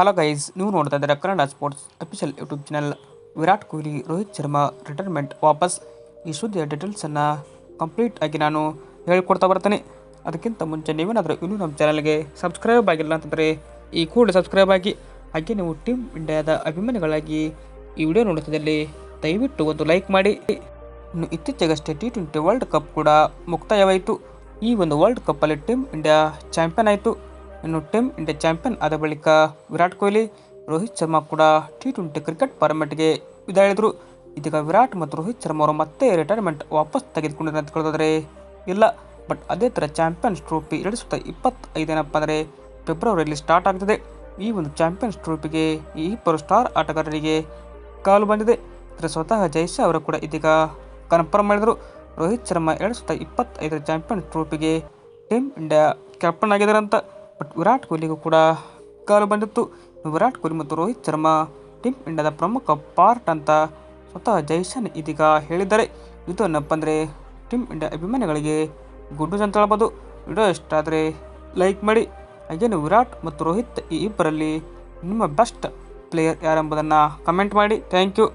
Hello guys ನೀವು ನೋಡ್ತಾ ಇದ್ದೀರಾ Kannada sports official YouTube channel Virat Kohli, Rohit Sharma retirement ವಾಪಸ್. ಈ ಸುದ್ದಿಯ ಡೀಟೇಲ್ಸನ್ನು ಕಂಪ್ಲೀಟ್ ಆಗಿ ನಾನು ಹೇಳ್ಕೊಡ್ತಾ ಬರ್ತೇನೆ. ಅದಕ್ಕಿಂತ ಮುಂಚೆ ನೀವೇನಾದರೂ ಇನ್ನೂ ನಮ್ಮ ಚಾನಲ್ಗೆ ಸಬ್ಸ್ಕ್ರೈಬ್ ಆಗಿಲ್ಲ ಅಂತಂದರೆ ಈ ಕೂಡ ಸಬ್ಸ್ಕ್ರೈಬ್ ಆಗಿ. ಹಾಗೆ ನೀವು ಟೀಮ್ ಇಂಡಿಯಾದ ಅಭಿಮಾನಿಗಳಾಗಿ ಈ ವಿಡಿಯೋ ನೋಡುತ್ತಿದ್ದಲ್ಲಿ ದಯವಿಟ್ಟು ಒಂದು ಲೈಕ್ ಮಾಡಿ. ಇನ್ನು ಇತ್ತೀಚೆಗಷ್ಟೇ ಟಿ ಟ್ವೆಂಟಿ ವರ್ಲ್ಡ್ ಕಪ್ ಕೂಡ ಮುಕ್ತಾಯವಾಯಿತು. ಈ ಒಂದು ವರ್ಲ್ಡ್ ಕಪ್ಪಲ್ಲಿ ಟೀಮ್ ಇಂಡಿಯಾ ಚಾಂಪಿಯನ್ ಆಯಿತು. ಇನ್ನು ಟೀಮ್ ಇಂಡಿಯಾ ಚಾಂಪಿಯನ್ ಆದ ಬಳಿಕ ವಿರಾಟ್ ಕೊಹ್ಲಿ, ರೋಹಿತ್ ಶರ್ಮಾ ಕೂಡ ಟಿ ಟ್ವೆಂಟಿ ಕ್ರಿಕೆಟ್ ಫಾರ್ಮೆಟ್ಗೆ ವಿದಾಯ ಹೇಳಿದರು ಇದೀಗ ವಿರಾಟ್ ಮತ್ತು ರೋಹಿತ್ ಶರ್ಮಾ ಅವರು ಮತ್ತೆ ರಿಟೈರ್ಮೆಂಟ್ ವಾಪಸ್ ತೆಗೆದುಕೊಂಡಿದ್ದಾರೆ ಅಂತ ಕೇಳಿದ್ರೆ ಇಲ್ಲ. ಬಟ್ ಅದೇ ಥರ ಚಾಂಪಿಯನ್ಸ್ ಟ್ರೋಫಿ ಎರಡು ಸಾವಿರದ ಇಪ್ಪತ್ತೈದೇನಪ್ಪ ಅಂದರೆ ಫೆಬ್ರವರಿಯಲ್ಲಿ ಸ್ಟಾರ್ಟ್ ಆಗ್ತದೆ. ಈ ಒಂದು ಚಾಂಪಿಯನ್ಸ್ ಟ್ರೋಫಿಗೆ ಈ ಇಬ್ಬರು ಸ್ಟಾರ್ ಆಟಗಾರರಿಗೆ ಕಾಲು ಬಂದಿದೆ. ಇದರ ಸ್ವತಃ ಜೈಶಾ ಅವರು ಕೂಡ ಇದೀಗ ಕನ್ಫರ್ಮ್ ಮಾಡಿದರು. ರೋಹಿತ್ ಶರ್ಮಾ ಎರಡು ಸಾವಿರದ ಇಪ್ಪತ್ತೈದರ ಚಾಂಪಿಯನ್ಸ್ ಟ್ರೋಫಿಗೆ ಟೀಮ್ ಇಂಡಿಯಾ ಕ್ಯಾಪ್ಟನ್ ಆಗಿದ್ದಾರೆ ಅಂತ. ಬಟ್ ವಿರಾಟ್ ಕೊಹ್ಲಿಗೂ ಕೂಡ ಕಾಲು ಬಂದಿತ್ತು. ವಿರಾಟ್ ಕೊಹ್ಲಿ ಮತ್ತು ರೋಹಿತ್ ಶರ್ಮಾ ಟೀಮ್ ಇಂಡಿಯಾದ ಪ್ರಮುಖ ಪಾರ್ಟ್ ಅಂತ ಸ್ವತಃ ಜೈಶನ್ ಇದೀಗ ಹೇಳಿದ್ದಾರೆ. ಇದು ಏನಪ್ಪ ಅಂದರೆ ಟೀಮ್ ಇಂಡಿಯಾ ಅಭಿಮಾನಿಗಳಿಗೆ ಗುಡ್ ಅಂತ ಹೇಳ್ಬೋದು ವಿಡಿಯೋ ಇಷ್ಟ ಆದರೆ ಲೈಕ್ ಮಾಡಿ. ಹಾಗೇನು ವಿರಾಟ್ ಮತ್ತು ರೋಹಿತ್ ಈ ಇಬ್ಬರಲ್ಲಿ ನಿಮ್ಮ ಬೆಸ್ಟ್ ಪ್ಲೇಯರ್ ಯಾರೆಂಬುದನ್ನು ಕಮೆಂಟ್ ಮಾಡಿ. Thank you.